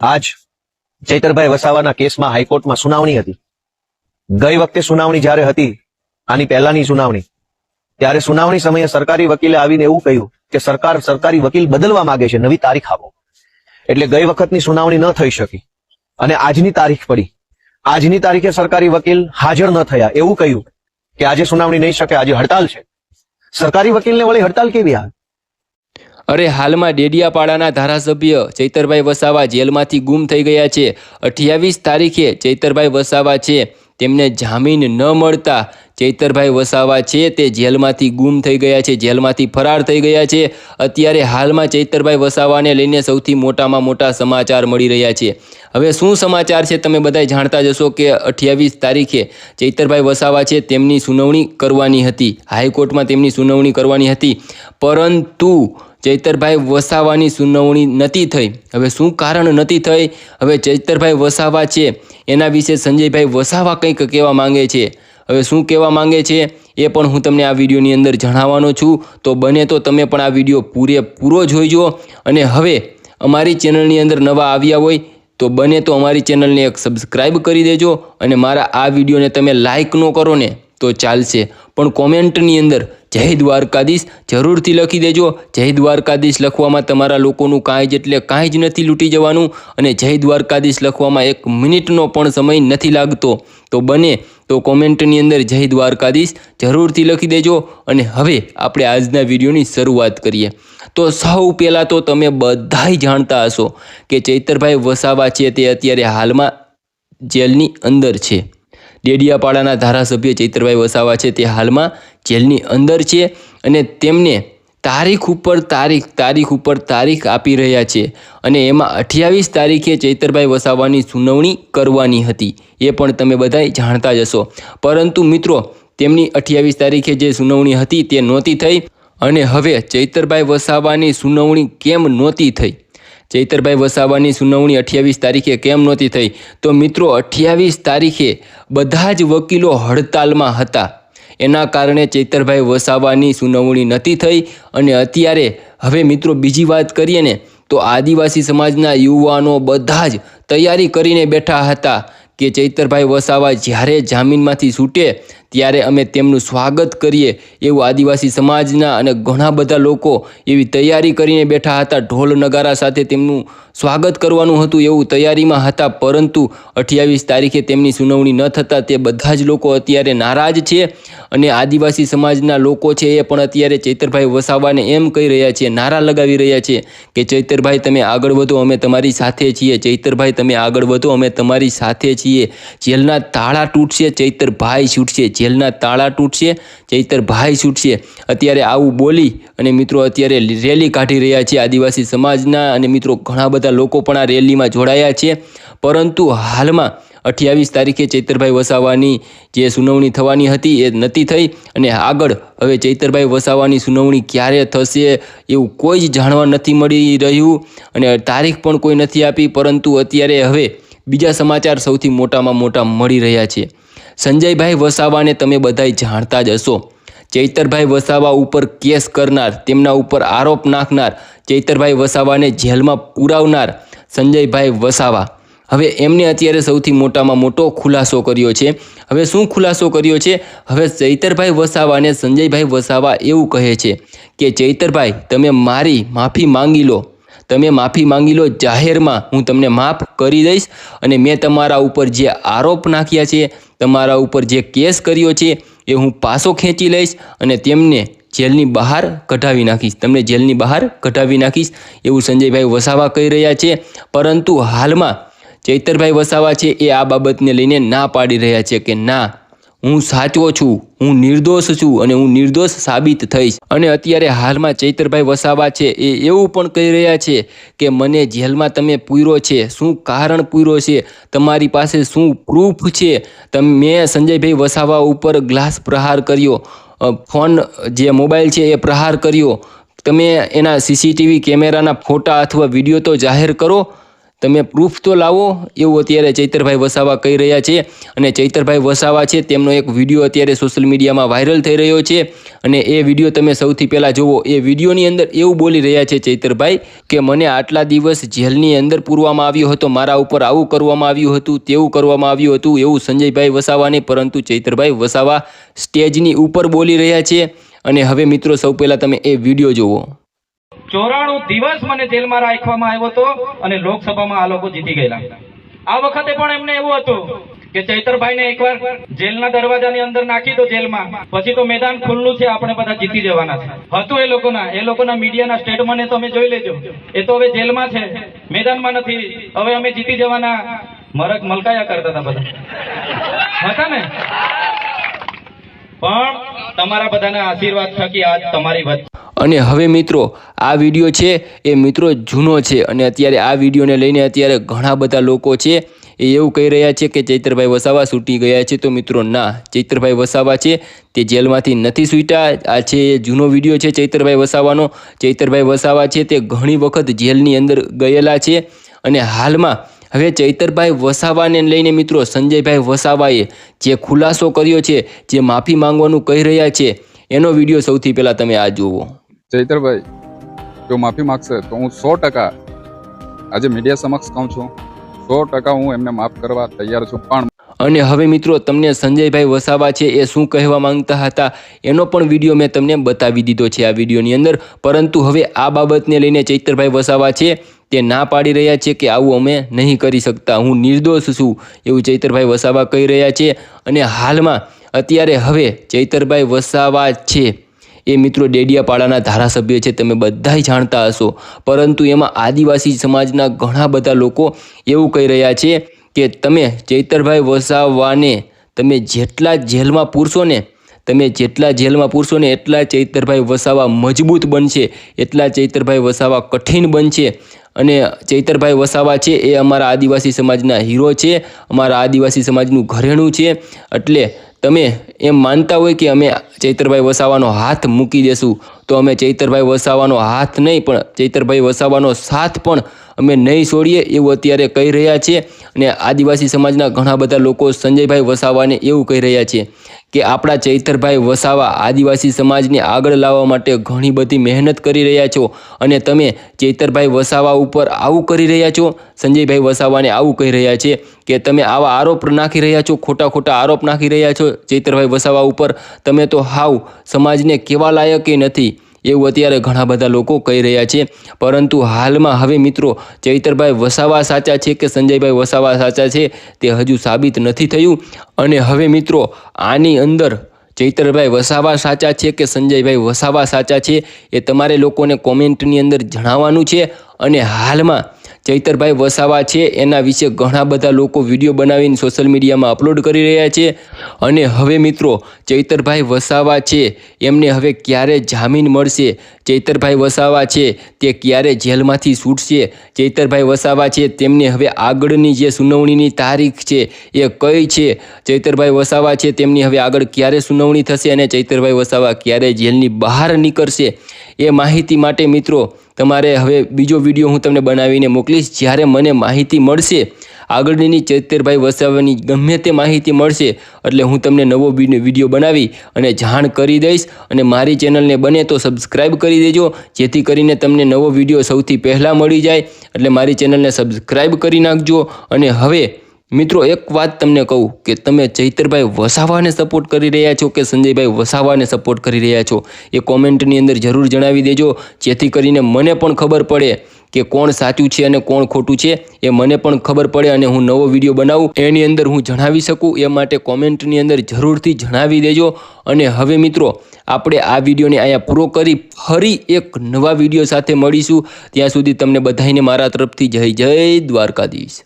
આજ ચૈતરભાઈ વસાવાના કેસમાં હાઈકોર્ટમાં સુનાવણી હતી. ગઈ વખતે સુનાવણી જ્યારે હતી, આની પહેલાની સુનાવણી. ત્યારે સુનાવણી સમયે સરકારી વકીલે આવીને એવું કહ્યું કે સરકાર સરકારી વકીલ બદલવા માંગે છે, નવી તારીખ આપો. એટલે ગઈ વખતની સુનાવણી ન થઈ શકી. અને આજની તારીખ પડી. આજની તારીખે સરકારી વકીલ હાજર ન થયા. એવું કહ્યું કે આજે સુનાવણી નહીં શકે, આજે હડતાલ છે. સરકારી વકીલને વળી હડતાલ કેવી આવે? અરે હાલમાં ડેડિયાપાડાના ધારાસભ્ય ચૈતરભાઈ વસાવા જેલમાંથી ગુમ થઈ ગયા છે. અઠ્યાવીસ તારીખે ચૈતરભાઈ વસાવા છે. તેમને જામીન ન મળતા ચૈતરભાઈ વસાવા છે તે જેલમાંથી ગુમ થઈ ગયા છે, જેલમાંથી ફરાર થઈ ગયા છે. અત્યારે હાલમાં ચૈતરભાઈ વસાવાને લઈને સૌથી મોટામાં મોટા સમાચાર મળી રહ્યા છે. હવે શું સમાચાર છે તમે બધા જાણતા જશો કે અઠ્યાવીસ તારીખે ચૈતરભાઈ વસાવા છે તેમની સુનાવણી કરવાની હતી. હાઈકોર્ટમાં તેમની સુનાવણી કરવાની હતી. પરંતુ ચૈતરભાઈ વસાવાની સુનાવણી નથી થઈ. હવે શું કારણ નથી થઈ? હવે ચૈતરભાઈ વસાવા છે. એના વિશે સંજયભાઈ વસાવા કંઈક કહેવા માંગે છે. હવે શું કહેવા માંગે છે? એ પણ હું તમને આ વિડીયોની અંદર જણાવવાનો છું. તો બને તો તમે પણ આ વીડિયો પૂરેપૂરો જોઈજો. અને હવે અમારી ચેનલની અંદર નવા આવ્યા હોય તો બને તો અમારી ચેનલને એક સબસ્ક્રાઈબ કરી દેજો અને મારા આ વિડીયોને તમે લાઈક ન કરો ને તો ચાલશે. પણ કોમેન્ટની અંદર જય દ્વારકાધીશ જરૂરથી લખી દેજો. જય દ્વારકાધીશ લખવામાં તમારા લોકોનું કાંઈ જ એટલે કાંઈ જ નથી લૂંટી જવાનું અને જય દ્વારકાધીશ લખવામાં એક મિનિટનો પણ સમય નથી લાગતો. તો બને તો કોમેન્ટની અંદર જય દ્વારકાધીશ જરૂરથી લખી દેજો અને હવે આપણે આજના વિડીયોની શરૂઆત કરીએ. તો સૌ પહેલાં તો તમે બધાય જાણતા હશો કે ચૈતરભાઈ વસાવા છે તે અત્યારે હાલમાં જેલની અંદર છે. ડેડિયાપાડાના ધારાસભ્ય ચૈતરભાઈ વસાવા છે તે હાલમાં જેલની અંદર છે અને તેમને તારીખ ઉપર તારીખ તારીખ ઉપર તારીખ આપી રહ્યા છે અને એમાં અઠ્યાવીસ તારીખે ચૈતરભાઈ વસાવાની સુનાવણી કરવાની હતી. એ પણ તમે બધાય જાણતા જ હશો. પરંતુ મિત્રો, તેમની અઠ્યાવીસ તારીખે જે સુનાવણી હતી તે નહોતી થઈ અને હવે ચૈતરભાઈ વસાવાની સુનાવણી કેમ નહોતી થઈ? ચૈતરભાઈ વસાવાની સુનાવણી અઠ્યાવીસ તારીખે કેમ નહોતી થઈ? તો મિત્રો, અઠ્યાવીસ તારીખે બધા જ વકીલો હડતાલમાં હતા. એના કારણે ચૈતરભાઈ વસાવાની સુનાવણી નથી થઈ અને અત્યારે હવે મિત્રો બીજી વાત કરીએ ને, તો આદિવાસી સમાજના યુવાનો બધા જ તૈયારી કરીને બેઠા હતા કે ચૈતરભાઈ વસાવા જ્યારે જામીનમાંથી છૂટે ત્યારે અમે તેમનું સ્વાગત કરીએ એવું આદિવાસી સમાજના અને ઘણા બધા લોકો એવી તૈયારી કરીને બેઠા હતા. ઢોલ નગારા સાથે તેમનું સ્વાગત કરવાનું હતું એવું તૈયારીમાં હતા, પરંતુ અઠ્યાવીસ તારીખે તેમની સુનાવણી ન થતાં તે બધા જ લોકો અત્યારે નારાજ છે અને આદિવાસી સમાજના લોકો છે એ પણ અત્યારે ચૈતરભાઈ વસાવાને એમ કહી રહ્યા છે, નારા લગાવી રહ્યા છે કે, ચૈતરભાઈ, તમે આગળ વધો, અમે તમારી સાથે છીએ. ચૈતરભાઈ, તમે આગળ વધો, અમે તમારી સાથે છીએ. જેલના તાળા તૂટશે, ચૈતરભાઈ છૂટશે. જેલના તાળા તૂટશે ચૈતરભાઈ છૂટશે. અત્યારે આવું બોલી અને મિત્રો અત્યારે રેલી કાઢી રહ્યા છે આદિવાસી સમાજના અને મિત્રો ઘણા બધા લોકો પણ આ રેલીમાં જોડાયા છે. પરંતુ હાલમાં અઠ્યાવીસ તારીખે ચૈતરભાઈ વસાવાની જે સુનાવણી થવાની હતી એ નથી થઈ અને આગળ હવે ચૈતરભાઈ વસાવાની સુનાવણી ક્યારે થશે એવું કોઈ જ જાણવા નથી મળી રહ્યું અને તારીખ પણ કોઈ નથી આપી, પરંતુ અત્યારે હવે બીજા સમાચાર સૌથી મોટામાં મોટા મળી રહ્યા છે. સંજયભાઈ વસાવાને તમે બધાય જાણતા જ હશો. ચૈતરભાઈ વસાવા ઉપર કેસ કરનાર, તેમના ઉપર આરોપ નાખનાર, ચૈતરભાઈ વસાવાને જેલમાં પુરાવનાર સંજયભાઈ વસાવા. હવે એમને અત્યારે સૌથી મોટામાં મોટો ખુલાસો કર્યો છે. હવે શું ખુલાસો કર્યો છે? હવે ચૈતરભાઈ વસાવાને સંજયભાઈ વસાવા એવું કહે છે કે, ચૈતરભાઈ, તમે મારી માફી માંગી લો. તમે માફી માંગી લો જાહેરમાં. હું તમને માફ કરી દઈશ અને મેં તમારા ઉપર જે આરોપ નાખ્યા છે તમારા ઉપર જે કેસ કર્યો છે, એ હું પાસો ખેંચી લઈશ અને તેમને જેલની બહાર કઢાવી નાખીશ. તમને જેલની બહાર કઢાવી નાખીશ, એવું સંજયભાઈ વસાવા કહી રહ્યા છે. પરંતુ હાલમાં ચૈતરભાઈ વસાવા છે, એ આ બાબતને લઈને ના પાડી રહ્યા છે કે ના હું સાચો છું, હું નિર્દોષ છું અને હું નિર્દોષ સાબિત થઈશ. અને અત્યારે હાલમાં ચૈતરભાઈ વસાવા છે એ એવું પણ કહી રહ્યા છે કે મને જેલમાં તમે પૂર્યો છે. શું કારણ પૂર્યો છે? તમારી પાસે શું પ્રૂફ છે? તમે, મેં સંજયભાઈ વસાવા ઉપર ગ્લાસ પ્રહાર કર્યો. ફોન જે મોબાઈલ છે એ પ્રહાર કર્યો. તમે એના સીસીટીવી કેમેરાના ફોટા અથવા વીડિયો તો જાહેર કરો. તમે પ્રૂફ તો લાવો, એવું અત્યારે ચૈતરભાઈ વસાવા કહી રહ્યા છે. અને ચૈતરભાઈ વસાવા છે, તેમનો એક વીડિયો અત્યારે સોશિયલ મીડિયામાં વાયરલ થઈ રહ્યો છે. અને એ વીડિયો તમે સૌથી પહેલાં જુઓ એ વિડીયોની અંદર એવું બોલી રહ્યા છે ચૈતરભાઈ કે મને આટલા દિવસ જેલની અંદર પૂરવામાં આવ્યો હતો, મારા ઉપર આવું કરવામાં આવ્યું હતું, તેવું કરવામાં આવ્યું હતું, એવું સંજયભાઈ વસાવાને પરંતુ ચૈતરભાઈ વસાવા સ્ટેજની ઉપર બોલી રહ્યા છે. અને હવે મિત્રો સૌ પહેલાં તમે એ વીડિયો જુઓ ચોરાણું દિવસ મને જેલમાં રાખવામાં આવ્યો હતો અને લોકસભામાં આ લોકો જીતી ગયેલા. આ વખતે પણ એમને એવું હતું કે ચૈતરભાઈને એકવાર જેલના દરવાજાની અંદર નાખી દો જેલમાં. પછી તો મેદાન ખુલ્લું છે, આપણે બધા જીતી જવાના છે. હતું એ લોકોના એ લોકોના મીડિયાના સ્ટેટમેન્ટ તમે જોઈ લેજો. એ તો હવે જેલમાં છે, મેદાનમાં નથી. હવે અમે જીતી જવાના મરક મલકાયા કરતા હતા બધા. હતા ને? પણ તમારા બધાના આશીર્વાદ થકી આજ તમારી વચ્ચે અને હવે મિત્રો, આ વીડિયો છે એ મિત્રો જૂનો છે અને અત્યારે આ વિડીયોને લઈને અત્યારે ઘણા બધા લોકો છે એ એવું કહી રહ્યા છે કે ચૈતરભાઈ વસાવા છૂટી ગયા છે. તો મિત્રો, ના, ચૈતરભાઈ વસાવા છે તે જેલમાંથી નથી છૂટ્યા આ છે જૂનો વીડિયો છે ચૈતરભાઈ વસાવાનો. ચૈતરભાઈ વસાવા છે તે ઘણી વખત જેલની અંદર ગયેલા છે અને હાલમાં હવે ચૈતરભાઈ વસાવાને લઈને મિત્રો સંજયભાઈ વસાવાએ જે ખુલાસો કર્યો છે, જે માફી માંગવાનું કહી રહ્યા છે, એનો વીડિયો સૌથી પહેલાં તમે આ જુઓ. ચૈતરભાઈ જો માફી માગશે તો હું સો ટકા આજે મીડિયા સમક્ષ કહું છું. સો ટકા હું એમને માફ કરવા તૈયાર છું. પણ અને હવે મિત્રો, તમને સંજયભાઈ વસાવા છે એ શું કહેવા માંગતા હતા એનો પણ વીડિયો મેં તમને બતાવી દીધો છે આ વિડીયોની અંદર. પરંતુ હવે આ બાબતને લઈને ચૈતરભાઈ વસાવા છે તે ના પાડી રહ્યા છે કે આવું અમે નહીં કરી શકતા. હું નિર્દોષ છું એવું ચૈતરભાઈ વસાવા કહી રહ્યા છે. અને હાલમાં અત્યારે હવે ચૈતરભાઈ વસાવા છે. એ મિત્રો ડેડિયાપાડાના ધારાસભ્ય છે, તમે બધાય જાણતા હશો. પરંતુ એમાં આદિવાસી સમાજના ઘણા બધા લોકો એવું કહી રહ્યા છે કે તમે ચૈતરભાઈ વસાવાને તમે જેટલા જેલમાં પૂરશો ને તમે જેટલા જેલમાં પૂરશો ને એટલા ચૈતરભાઈ વસાવા મજબૂત બનશે, એટલા ચૈતરભાઈ વસાવા કઠિન બનશે. અને ચૈતરભાઈ વસાવા છે એ અમારા આદિવાસી સમાજના હીરો છે, અમારા આદિવાસી સમાજનું ઘરેણું છે. એટલે તમે એમ માનતા હોય કે અમે ચૈતરભાઈ વસાવાનો હાથ મૂકી દેશું, તો અમે ચૈતરભાઈ વસાવાનો હાથ નહીં, પણ ચૈતરભાઈ વસાવાનો સાથ પણ અમે નહીં છોડીએ એવું અત્યારે કહી રહ્યા છે. અને આદિવાસી સમાજના ઘણા બધા લોકો સંજયભાઈ વસાવાને એવું કહી રહ્યા છે કે આપણા ચૈતરભાઈ વસાવા આદિવાસી સમાજને આગળ લાવવા માટે ઘણી બધી મહેનત કરી રહ્યા છો અને તમે ચૈતરભાઈ વસાવા ઉપર આવું કરી રહ્યા છો? સંજયભાઈ વસાવાને આવું કહી રહ્યા છે કે તમે આવા આરોપ નાખી રહ્યા છો, ખોટા ખોટા આરોપ નાખી રહ્યા છો ચૈતરભાઈ વસાવા ઉપર? તમે તો હાવ સમાજને કેવા લાયકે નથી. એવું અત્યારે ઘણા બધા લોકો કહી રહ્યા છે. પરંતુ હાલમાં હવે મિત્રો ચૈતરભાઈ વસાવા સાચા છે કે સંજયભાઈ વસાવા સાચા છે તે હજુ સાબિત નથી થયું. અને હવે મિત્રો આની અંદર ચૈતરભાઈ વસાવા સાચા છે કે સંજયભાઈ વસાવા સાચા છે એ તમારે લોકોને કોમેન્ટની અંદર જણાવવાનું છે. અને હાલમાં ચૈતરભાઈ વસાવા છે. એના વિશે ઘણા બધા લોકો વીડિયો બનાવીને સોશિયલ મીડિયામાં અપલોડ કરી રહ્યા છે. અને હવે મિત્રો, ચૈતરભાઈ વસાવા છે. એમને હવે ક્યારે જામીન મળશે? ચૈતરભાઈ વસાવા છે તે ક્યારે જેલમાંથી છૂટશે? ચૈતરભાઈ વસાવા છે તેમને હવે આગળની જે સુનાવણીની તારીખ છે એ કઈ છે? ચૈતરભાઈ વસાવા છે તેમની હવે આગળ ક્યારે સુનાવણી થશે? અને ચૈતરભાઈ વસાવા ક્યારે જેલની બહાર નીકળશે? એ માહિતી માટે મિત્રો તમારે હવે બીજો વીડિયો હું તમને બનાવીને મોકલીશ. જ્યારે મને માહિતી મળશે, આગળની ચૈતરભાઈ વસાવાની ગમે તે માહિતી મળશે, એટલે હું તમને નવો વીડિયો બનાવી અને જાણ કરી દઈશ. અને મારી ચેનલને બને તો સબસ્ક્રાઈબ કરી દેજો, જેથી કરીને તમને નવો વીડિયો સૌથી પહેલાં મળી જાય. એટલે મારી ચેનલને સબસ્ક્રાઈબ કરી નાખજો. અને હવે મિત્રો, એક વાત તમને કહું કે તમે ચૈતરભાઈ વસાવાને સપોર્ટ કરી રહ્યા છો કે સંજયભાઈ વસાવાને સપોર્ટ કરી રહ્યા છો? એ કોમેન્ટની અંદર જરૂર જણાવી દેજો. જેથી કરીને મને પણ ખબર પડે કે કોણ સાચું છે અને કોણ ખોટું છે. એ મને પણ ખબર પડે અને હું નવો વીડિયો બનાવું. એની અંદર હું જણાવી શકું. એ માટે કોમેન્ટની અંદર જરૂરથી જણાવી દેજો. અને હવે મિત્રો, આપણે આ વિડીયોને અહીંયા પૂરો કરી ફરી એક નવા વીડિયો સાથે મળીશું. ત્યાં સુધી તમને બધાને મારા તરફથી જય જય દ્વારકાધીશ.